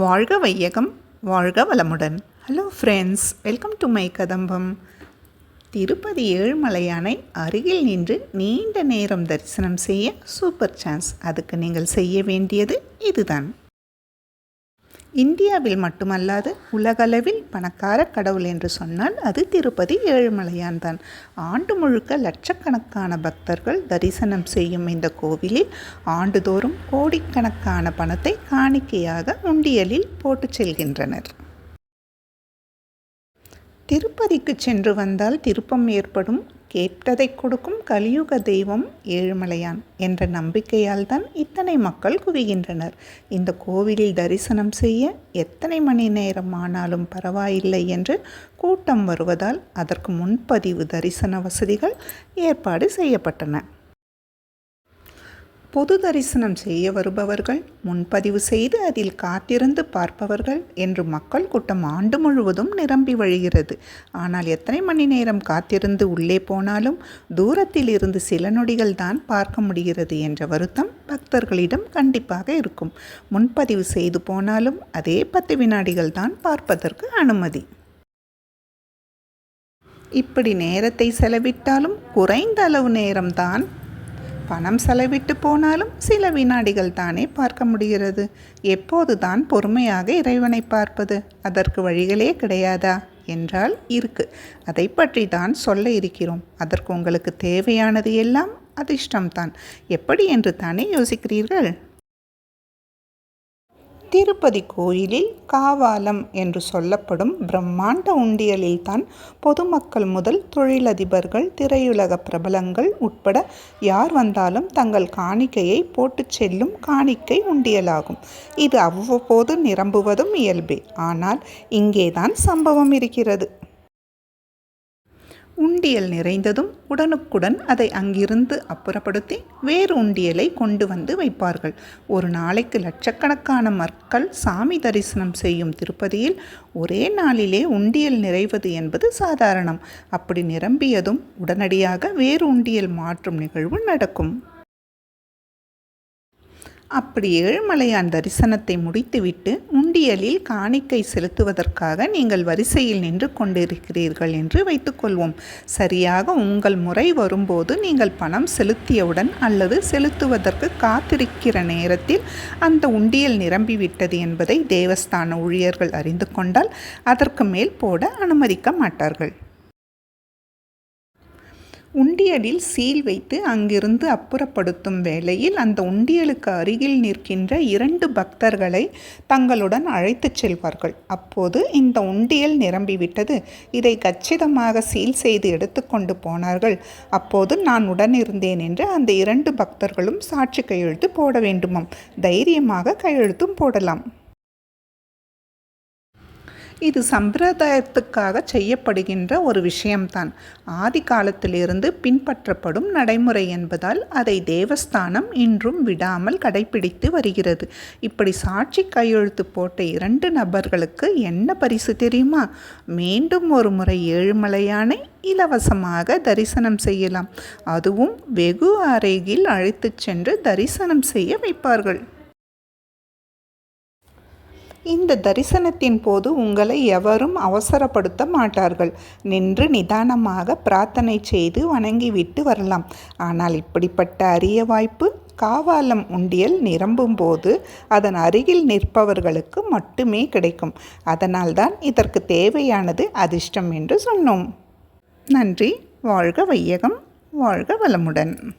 வாழ்க வையகம் வாழ்க வளமுடன். Hello friends welcome to my கதம்பம் திருப்பதி ஏழுமலையானை அருகில் நின்று நீண்ட நேரம் தரிசனம் செய்ய சூப்பர் சான்ஸ் அதுக்கு நீங்கள் செய்ய வேண்டியது இதுதான். இந்தியாவில் மட்டுமல்லாது உலகளவில் பணக்கார கடவுள் என்று சொன்னால் அது திருப்பதி ஏழுமலையான் தான். ஆண்டு முழுக்க லட்சக்கணக்கான பக்தர்கள் தரிசனம் செய்யும் இந்த கோவிலில் ஆண்டுதோறும் கோடிக்கணக்கான பணத்தை காணிக்கையாக உண்டியலில் போட்டு செல்கின்றனர். திருப்பதிக்கு சென்று வந்தால் திருப்பம் ஏற்படும் கேட்டதை கொடுக்கும் கலியுக தெய்வம் ஏழுமலையான் என்ற நம்பிக்கையால் தான் இத்தனை மக்கள் குவிகின்றனர். இந்த கோவிலில் தரிசனம் செய்ய எத்தனை மணி நேரம் ஆனாலும் பரவாயில்லை என்று கூட்டம் வருவதால் அதற்கு முன்பதிவு தரிசன வசதிகள் ஏற்பாடு செய்யப்பட்டன. பொது தரிசனம் செய்ய வருபவர்கள் முன்பதிவு செய்து அதில் காத்திருந்து பார்ப்பவர்கள் என்று மக்கள் கூட்டம் ஆண்டு முழுவதும் நிரம்பி வழிகிறது. ஆனால் எத்தனை மணி நேரம் காத்திருந்து உள்ளே போனாலும் தூரத்தில் இருந்து சில நொடிகள் தான் பார்க்க முடிகிறது என்ற வருத்தம் பக்தர்களிடம் கண்டிப்பாக இருக்கும். முன்பதிவு செய்து போனாலும் அதே பத்து வினாடிகள் தான் பார்ப்பதற்கு அனுமதி. இப்படி நேரத்தை செலவிட்டாலும் குறைந்த அளவு நேரம்தான் பணம் செலவிட்டு போனாலும் சில வினாடிகள் தானே பார்க்க முடிகிறது. எப்போது தான் பொறுமையாக இறைவனை பார்ப்பது அதற்கு வழிகளே கிடையாதா? என்றால் இருக்கு. அதை பற்றி தான் சொல்ல இருக்கிறோம். அதற்கு உங்களுக்கு தேவையானது எல்லாம் அதிர்ஷ்டம்தான். எப்படி என்று தானே யோசிக்கிறீர்கள்? திருப்பதி கோயிலில் காவாலம் என்று சொல்லப்படும் பிரம்மாண்ட உண்டியலில்தான் பொதுமக்கள் முதல் தொழிலதிபர்கள் திரையுலக பிரபலங்கள் உட்பட யார் வந்தாலும் தங்கள் காணிக்கையை போட்டுச் செல்லும் காணிக்கை உண்டியலாகும். இது அவ்வப்போது நிரம்புவதும் இயல்பே. ஆனால் இங்கேதான் சம்பவம் இருக்கிறது. உண்டியல் நிறைந்ததும் உடனுக்குடன் அதை அங்கிருந்து அப்புறப்படுத்தி வேறு உண்டியலை கொண்டு வந்து வைப்பார்கள். ஒரு நாளைக்கு லட்சக்கணக்கான மக்கள் சாமி தரிசனம் செய்யும் திருப்பதியில் ஒரே நாளிலே உண்டியல் நிறைவது என்பது சாதாரணம். அப்படி நிரம்பியதும் உடனடியாக வேறு உண்டியல் மாற்றும் நிகழ்வு நடக்கும். அப்படி ஏழுமலையான் தரிசனத்தை முடித்துவிட்டு உண்டியலில் காணிக்கை செலுத்துவதற்காக நீங்கள் வரிசையில் நின்று கொண்டிருக்கிறீர்கள் என்று வைத்துக்கொள்வோம். சரியாக உங்கள் முறை வரும்போது நீங்கள் பணம் செலுத்தியவுடன் அல்லது செலுத்துவதற்கு காத்திருக்கிற நேரத்தில் அந்த உண்டியல் நிரம்பிவிட்டது என்பதை தேவஸ்தான ஊழியர்கள் அறிந்து கொண்டால் அதற்கு மேல் போட அனுமதிக்க மாட்டார்கள். உண்டியலில் சீல் வைத்து அங்கிருந்து அப்புறப்படுத்தும் வேளையில் அந்த உண்டியலுக்கு அருகில் நிற்கின்ற இரண்டு பக்தர்களை தங்களுடன் அழைத்துச் செல்வார்கள். அப்போது இந்த உண்டியல் நிரம்பிவிட்டது. இதை கச்சிதமாக சீல் செய்து எடுத்துக்கொண்டு போனார்கள். அப்போது நான் உடன் இருந்தேன் என்று அந்த இரண்டு பக்தர்களும் சாட்சி கையெழுத்து போட வேண்டுமாம். தைரியமாக கையெழுத்தும் போடலாம். இது சம்பிரதாயத்துக்காக செய்யப்படுகின்ற ஒரு விஷயம்தான். ஆதி காலத்திலிருந்து பின்பற்றப்படும் நடைமுறை என்பதால் அதை தேவஸ்தானம் இன்றும் விடாமல் கடைபிடித்து வருகிறது. இப்படி சாட்சி கையெழுத்து போட்ட இரண்டு நபர்களுக்கு என்ன பரிசு தெரியுமா? மீண்டும் ஒரு முறை ஏழுமலையானை இலவசமாக தரிசனம் செய்யலாம். அதுவும் வெகு அருகில் அழைத்துச் சென்று தரிசனம் செய்ய வைப்பார்கள். இந்த தரிசனத்தின் போது உங்களை எவரும் அவசரப்படுத்த மாட்டார்கள். நின்று நிதானமாக பிரார்த்தனை செய்து வணங்கிவிட்டு வரலாம். ஆனால் இப்படிப்பட்ட அரிய வாய்ப்பு காவாலம் உண்டியல் நிரம்பும் போது அதன் அருகில் நிற்பவர்களுக்கு மட்டுமே கிடைக்கும். அதனால்தான் இதற்கு தேவையானது அதிர்ஷ்டம் என்று சொன்னோம். நன்றி. வாழ்க வையகம். வாழ்க வளமுடன்.